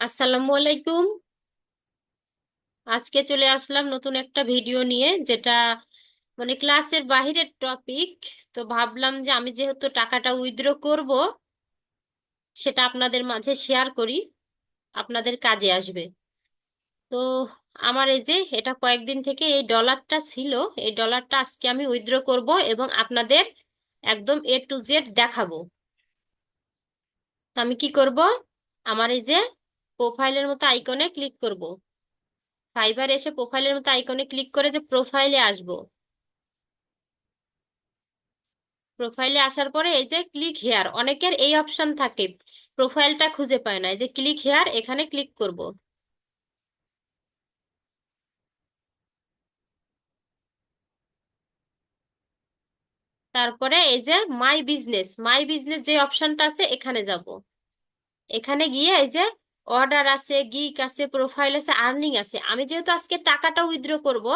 আসসালামু আলাইকুম। আজকে চলে আসলাম নতুন একটা ভিডিও নিয়ে, যেটা মানে ক্লাসের বাহিরের টপিক। তো ভাবলাম যে আমি যেহেতু টাকাটা উইথড্র করব, সেটা আপনাদের মাঝে শেয়ার করি, আপনাদের কাজে আসবে। তো আমার এই যে এটা কয়েকদিন থেকে এই ডলারটা ছিল, এই ডলারটা আজকে আমি উইথড্র করব এবং আপনাদের একদম এ টু জেড দেখাবো। তো আমি কি করব? আমার এই যে প্রোফাইলের মতো আইকনে ক্লিক করব। ফাইবার এসে প্রোফাইলের মতো আইকনে ক্লিক করে যে প্রোফাইলে আসব। প্রোফাইলে আসার পরে এই যে ক্লিক হেয়ার অনেকের এই অপশন থাকে প্রোফাইলটা খুঁজে পায় না, এই যে ক্লিক হেয়ার এখানে ক্লিক করব। তারপরে এই যে মাই বিজনেস মাই বিজনেস যে অপশনটা আছে, এখানে যাব। এখানে গিয়ে এই যে অর্ডার আছে গিক আছে প্রোফাইল আছে আর্নিং আছে। আমি যেহেতু আজকে টাকাটা উইথড্র করব,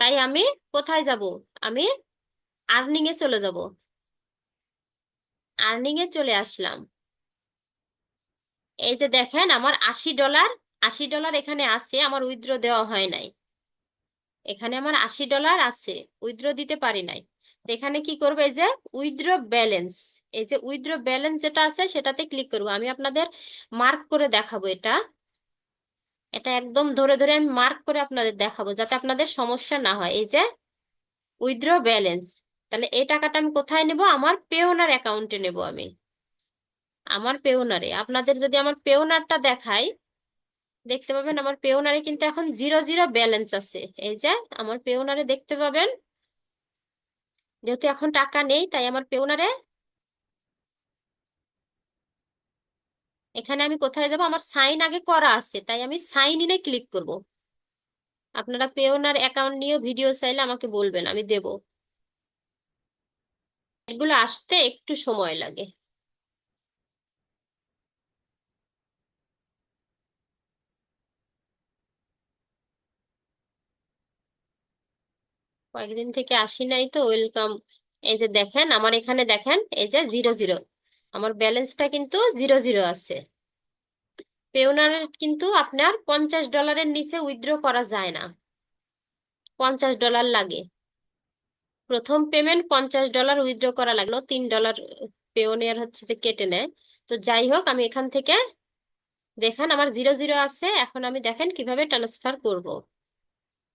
তাই আমি কোথায় যাব? আমি আর্নিং এ চলে যাব। আর্নিং এ চলে আসলাম। এই যে দেখেন, আমার আশি ডলার আশি ডলার এখানে আছে, আমার উইথড্র দেওয়া হয় নাই। এখানে আমার আশি ডলার আছে উইথড্র দিতে পারি নাই। এখানে কি করব, এই যে উইথড্র ব্যালেন্স এই যে উইথড্র ব্যালেন্স যেটা আছে সেটাতে ক্লিক করব। আমি আপনাদের মার্ক করে দেখাবো এটা। এটা একদম ধরে ধরে আমি মার্ক করে আপনাদের দেখাবো যাতে আপনাদের সমস্যা না হয়। এই যে উইথড্র ব্যালেন্স তাহলে এই টাকাটা আমি কোথায় নেব? আমার পেওনার অ্যাকাউন্টে নেব আমি। আমার পেওনারে আপনাদের যদি আমার পেওনারটা দেখাই, দেখতে পাবেন আমার পেওনারে কিন্তু এখন জিরো জিরো ব্যালেন্স আছে। এই যে আমার পেওনারে দেখতে পাবেন, যেহেতু এখন টাকা নেই, তাই আমার পেওনারে এখানে আমি কোথায় যাব? আমার সাইন আগে করা আছে, তাই আমি সাইন ইনে ক্লিক করব। আপনারা পেওনার অ্যাকাউন্ট নিয়ে ভিডিও চাইলে আমাকে বলবেন, আমি দেব। এগুলো আসতে একটু সময় লাগে। কয়েকদিন থেকে আসি নাই তো, ওয়েলকাম। এই যে দেখেন, আমার এখানে দেখেন, এই যে জিরো জিরো। আমার ব্যালেন্সটা কিন্তু জিরো জিরো আছে। পেওনারের কিন্তু আপনার পঞ্চাশ ডলারের নিচে উইথড্র করা যায় না। পঞ্চাশ ডলার লাগে। প্রথম পেমেন্ট পঞ্চাশ ডলার উইথড্র করা লাগল তিন ডলার পেওনিয়ার হচ্ছে যে কেটে নেয়। তো যাই হোক, আমি এখান থেকে দেখেন আমার জিরো জিরো আছে। এখন আমি দেখেন কীভাবে ট্রান্সফার করব।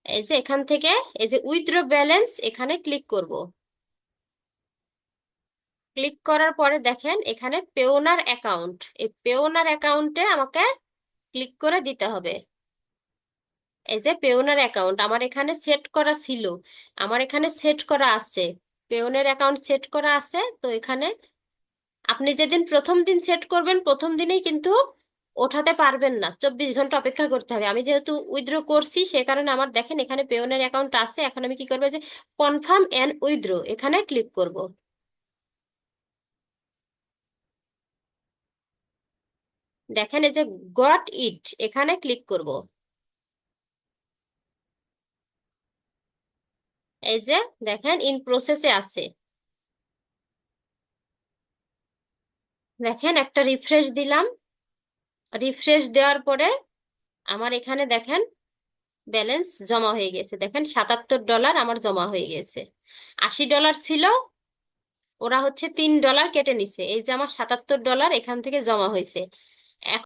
এই যে এখান থেকে, এই যে উইথড্র ব্যালেন্স এখানে ক্লিক করব। ক্লিক করার পরে দেখেন এখানে পেওনার অ্যাকাউন্ট। এই পেওনার অ্যাকাউন্টে আমাকে ক্লিক করে দিতে হবে। এই যে পেওনার অ্যাকাউন্ট, আমার এখানে সেট করা ছিল। আমার এখানে সেট করা আছে। পেওনের অ্যাকাউন্ট সেট করা আছে। তো এখানে আপনি যেদিন প্রথম দিন সেট করবেন, প্রথম দিনেই কিন্তু ওঠাতে পারবেন না। চব্বিশ ঘণ্টা অপেক্ষা করতে হবে। আমি যেহেতু উইথড্র করছি, সে কারণে আমার দেখেন এখানে পেওনের অ্যাকাউন্ট আছে। এখন আমি কি করব? যে কনফার্ম অ্যান্ড উইথড্র, এখানে ক্লিক করব। দেখেন এই যে গট ইট এখানে ক্লিক করব। এই যে দেখেন ইন প্রসেসে আছে। দেখেন একটা রিফ্রেশ দিলাম। রিফ্রেশ দেওয়ার পরে আমার এখানে দেখেন ব্যালেন্স জমা হয়ে গেছে। দেখেন সাতাত্তর ডলার আমার জমা হয়ে গেছে। আশি ডলার ছিল, ওরা হচ্ছে তিন ডলার কেটে নিছে। এই যে আমার সাতাত্তর ডলার এখান থেকে জমা হয়েছে। এক